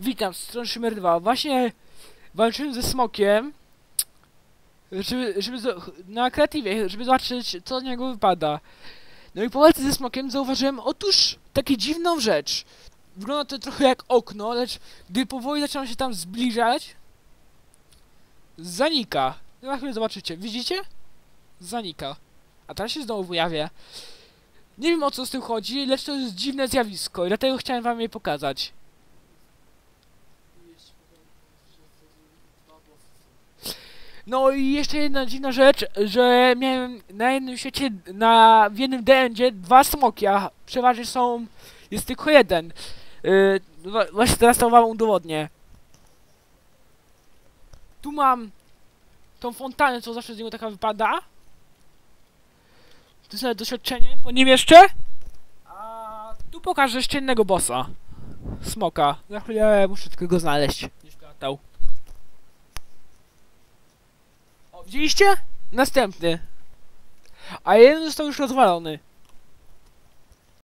Witam, z strony Szymer 2. Właśnie walczyłem ze smokiem, żeby, żeby na kreatywie, żeby zobaczyć, co z niego wypada. No i po walce ze smokiem zauważyłem, otóż, taką dziwną rzecz. Wygląda to trochę jak okno, lecz gdy powoli zaczynam się tam zbliżać, zanika. Za chwilę zobaczycie. Widzicie? Zanika. A teraz się znowu pojawia. Nie wiem o co z tym chodzi, lecz to jest dziwne zjawisko i dlatego chciałem wam je pokazać. No i jeszcze jedna dziwna rzecz, że miałem na jednym świecie, na, w jednym DNdzie dwa smoki, a przeważnie są, jest tylko jeden. Yy, właśnie teraz to wam udowodnię. Tu mam tą fontannę, co zawsze z niego taka wypada. To jest doświadczenie po nim jeszcze. A tu pokażę jeszcze innego bossa. Smoka. Za chwilę muszę tylko go znaleźć. Gdzieś latał. O, widzieliście? Następny. A jeden został już rozwalony.